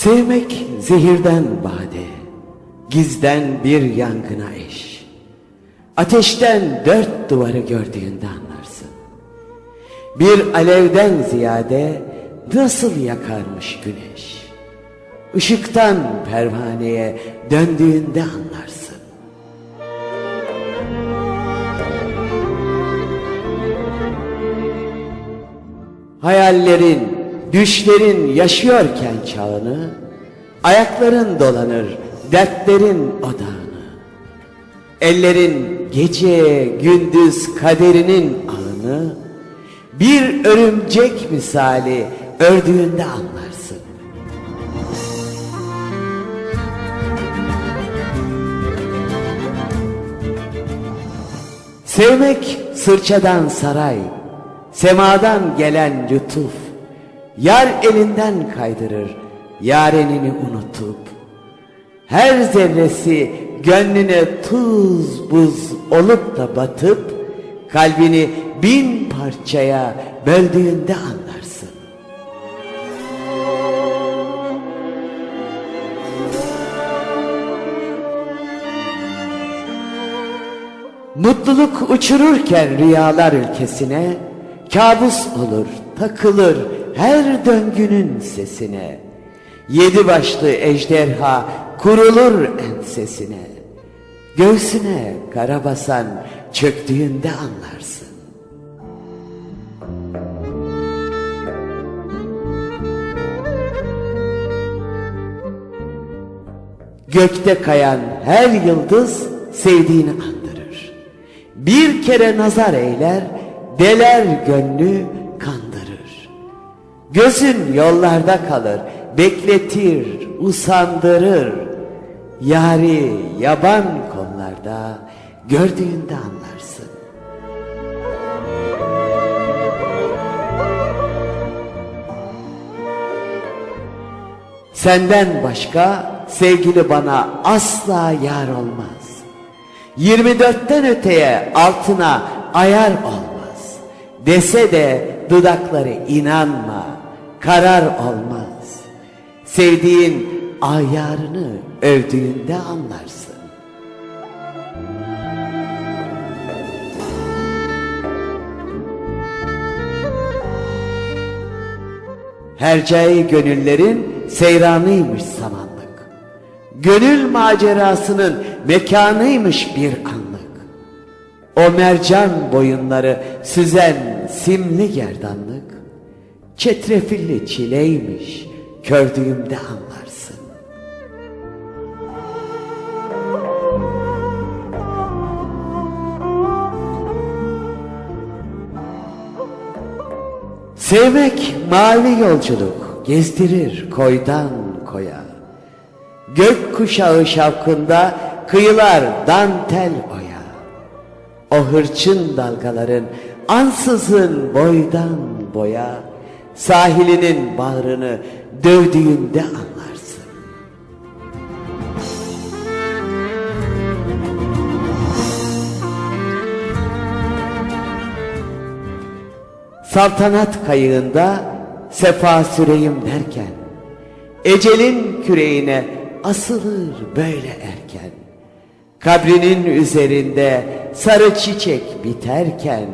Sevmek zehirden bade, gizden bir yangına eş. Ateşten dört duvarı gördüğünde anlarsın. Bir alevden ziyade nasıl yakarmış güneş. Işıktan pervaneye döndüğünde anlarsın. Hayallerin, düşlerin yaşıyorken çağını, ayakların dolanır dertlerin odağını. Ellerin gece gündüz kaderinin ağını, bir örümcek misali ördüğünde anlarsın. Sevmek sırçadan saray, semadan gelen lütuf, yar elinden kaydırır, yarenini unutup. Her zerresi gönlüne tuz buz olup da batıp, kalbini bin parçaya böldüğünde anlarsın. Mutluluk uçururken rüyalar ülkesine, kabus olur, takılır her döngünün sesine. Yedi başlı ejderha kurulur ensesine. Göğsüne kara basan çöktüğünde anlarsın. Gökte kayan her yıldız sevdiğini andırır. Bir kere nazar eyler, deler gönlü. Gözün yollarda kalır, bekletir, usandırır. Yari yaban kollarda gördüğünde anlarsın. Senden başka sevgili bana asla yar olmaz. 24'ten öteye altına ayar olmaz. Dese de dudakları inanma, karar olmaz. Sevdiğin ayarını övdüğünde anlarsın. Hercai gönüllerin seyranıymış zamanlık. Gönül macerasının mekanıymış bir anlık. O mercan boyunları süzen simli gerdanlık, çetrefilli çileymiş kördüğümde anlarsın. Sevmek mavi yolculuk gezdirir koydan koya. Gök kuşağı şavkında kıyılar dantel oya. O hırçın dalgaların ansızın boydan boya sahilinin bağrını dövdüğünde anlarsın. Saltanat kayığında sefa süreyim derken Ecelin küreğine asılır böyle erken Kabrinin üzerinde sarı çiçek biterken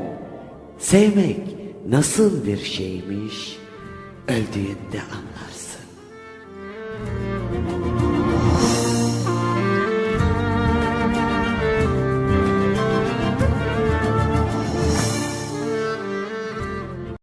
Sevmek nasıl bir şeymiş öldüğünde anlar.